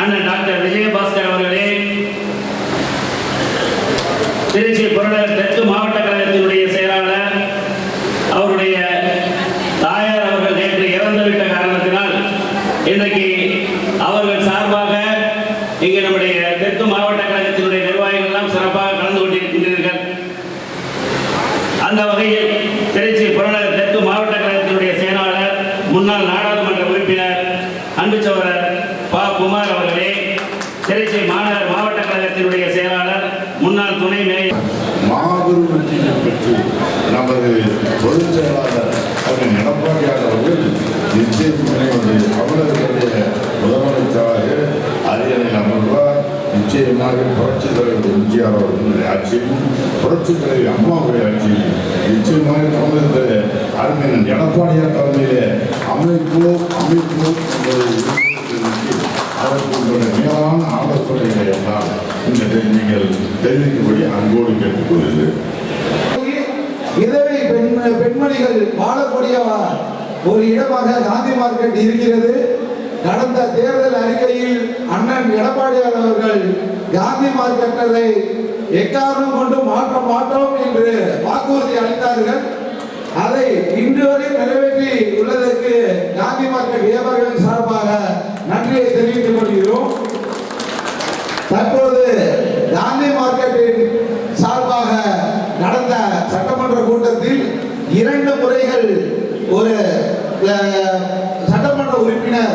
அண்ணன் டாக்டர் விஜயபாஸ்கர் அவர்களே திருச்சி புரளர் தெற்கு மாவட்ட கழகத்தினுடைய செயலாளர் அவருடைய தாயார் அவர்கள் நேற்று இறந்துவிட்ட காரணத்தினால் இன்றைக்கு அவர்கள் சார்பாக இங்கே நம்முடைய தெற்கு மாவட்ட கழகத்தினுடைய நிர்வாகிகள் எல்லாம் சிறப்பாக கலந்து கொண்டிருக்கின்றீர்கள். அந்த வகையில் திருச்சி புறநகர் தெற்கு மாவட்ட கழகத்தினுடைய செயலாளர் முன்னாள் நாடாளுமன்ற உறுப்பினர் அன்புச்சவரர் துணை மேயர் மாபெரும் வெற்றியை பெற்று நமது பொதுச் செயலாளர் அவர்கள் எடப்பாடியார் அவர்கள் நிச்சயத்தினை வந்து தமிழர்களுடைய முதலமைச்சராக அரியணையில் அமர்வார் நிச்சயமாக புரட்சித் தலைவர் எம்ஜிஆர் அவர்களுடைய ஆட்சியும் புரட்சித் தலைவர் அம்மாவுடைய ஆட்சியும் அதற்கு மேலான ஆலோசனைகளை எல்லாம் இந்த நீங்கள் தெரிவிக்கும்படி அன்போடு கேட்டுக்கொள்கிறேன். விதவை பெண் பெண்மணிகள் வாழக்கூடிய ஒரு இடமாக காந்தி மார்க்கெட் இருக்கிறது. நடந்த தேர்தல் அறிக்கையில் அண்ணன் எடப்பாடியார் அவர்கள் காந்தி மார்க்கெட்டை எக்காரணம் கொண்டு மாற்ற மாட்டோம் என்று வாக்குறுதி அளித்தார்கள். அதை இன்று வரை நிறைவேற்றி உள்ளதற்கு காந்தி மார்க்கெட் வியாபாரிகளின் சார்பாக நன்றியை தெரிவித்துக் கொள்கிறோம். தற்போது காந்தி மார்க்கெட்டின் சார்பாக நடந்த சட்டமன்ற கூட்டத்தில் இரண்டு முறைகள் ஒரு சட்டமன்ற உறுப்பினர்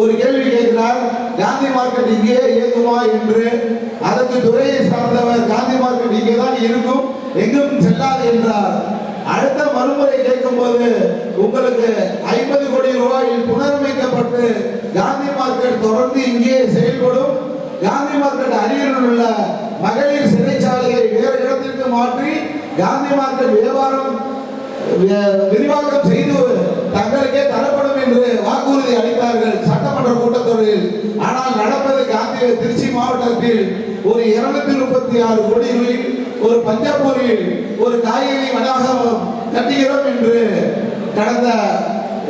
ஒரு கேள்வி கேட்கிறார் காந்தி மார்க்கெட் இங்கே இயங்குமா? என்று. அதற்கு துறையை சார்ந்தவர் காந்தி மார்க்கெட் இங்கே தான் இருக்கும் எங்கும் செல்லாது என்றார். அடுத்த மறுமுறை கேட்கும்போது உங்களுக்கு ஐம்பது கோடி ரூபாயில் புனரமைக்கப்பட்டு காந்தி மார்க்கெட் தொடர்ந்து இங்கே செயல்படும் காந்தி மார்க்கெட் அருகில் உள்ள மகளிர் சிறைச்சாலையை வேறு இடத்திற்கு மாற்றி காந்தி மார்க்கெட் வியாபாரம் விரிவாக்கம் செய்து தங்களுக்கே தரப்படும் என்று வாக்குறுதி அளித்தார்கள் சட்டமன்ற கூட்டத்தொடரில். ஆனால் நடப்பது காந்தி திருச்சி மாவட்டத்தில் ஒரு இருநூத்தி முப்பத்தி ஆறு கோடிகளில் ஒரு பஞ்சாபூரில் ஒரு காய்கறி வளாகம் கட்டுகிறோம் என்று கடந்த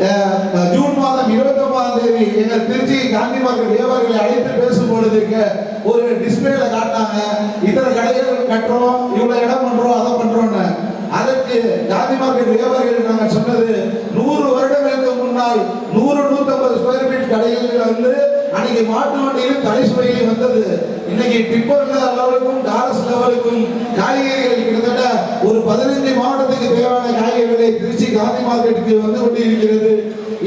அஹ், ஜூன் எங்கள் திருச்சி காந்தி மார்க்கெட் வியாபாரிகளை அழைத்து பேசும் பொழுதுக்கு ஒரு டிஸ்பிளேல காட்டினாங்க. இத்தனை கடைகள் கட்டுறோம் இவ்வளவு இடம் பண்றோம் அதை பண்றோம்னு. அதற்கு காந்தி மார்க்கெட் வியாபாரிகள் நாங்கள் சொன்னது நூறு வருடங்களுக்கு முன்னால் நூறு நூத்தம்பது ஸ்கொயர் ஃபீட் கடைகள் வந்து அன்னைக்கு மாட்டு வண்டியிலும் தலை சுவையிலும் வந்தது. இன்னைக்கு டிப்பர் லெவலுக்கும் டாரஸ் லெவலுக்கும் காய்கறிகள் கிட்டத்தட்ட ஒரு பதினைஞ்சு மாவட்டத்துக்கு தேவையான காய்கறிகளை திருச்சி காந்தி மார்க்கெட்டுக்கு வந்து கொண்டிருக்கிறது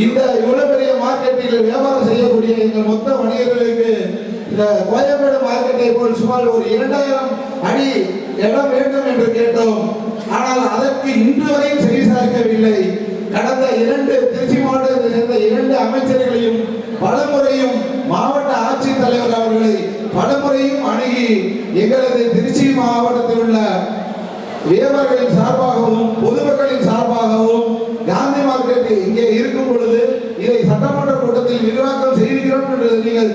இந்த இவ்வளவு பெரிய மார்க்கெட்டில் வியாபாரம் செய்யக்கூடிய எங்கள் மொத்த வணிகர்களுக்கு இந்த கோயம்பேடு மார்க்கெட்டை போல் சுமார் ஒரு இரண்டாயிரம் அடி இடம் வேண்டும் என்று கேட்டோம். ஆனால் அதற்கு இன்று வரையும் செவி சாய்க்கவில்லை. கடந்த இரண்டு திருச்சி மாவட்டத்தை சேர்ந்த இரண்டு அமைச்சர்களையும் பலமுறையும் மாவட்ட ஆட்சித்தலைவர் அவர்களை பலமுறையும் அணுகி எங்களது திருச்சி மாவட்டத்தில் உள்ள வியாபாரிகளின் சார்பாகவும் பொதுமக்களின் சார்பாகவும் காந்தி மார்க்கெட் இங்கே இருக்கும் பொழுது சட்டமன்ற கூட்டத்தில் விரிவாக்கம் செய்திருக்கிறோம் என்று நீங்கள்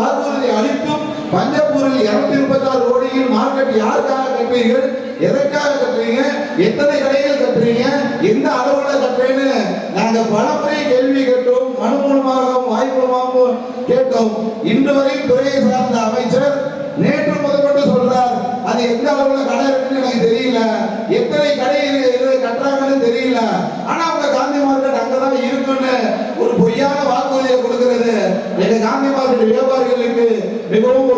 வாக்குறுதி அளித்தும் பஞ்சப்பூரில் இருநூத்தி முப்பத்தி ஆறு கோடியில் மார்க்கெட் யாருக்காக கட்டுவீர்கள்? எதற்காக கட்டுறீங்க எத்தனை கடைகள் கட்டுறீங்க? எந்த அளவுல கட்டுறேன்னு நாங்க பல முறை கேள்வி கேட்டோம் மனு மூலமாகவும் வாய் மூலமாகவும் கேட்டோம். இன்று வரை துறையை சார்ந்த அமைச்சர் நேற்று முதற்கொண்டு சொல்றார் அது எந்த அளவுல கடை இருக்குன்னு எனக்கு தெரியல. எத்தனை கடை கட்டுறாங்கன்னு தெரியல. ஆனா அவங்க காந்தி மார்க்கெட் அங்கதான் இருக்குன்னு மார்க்கெட் வியாபாரிகளுக்கு மிகவும்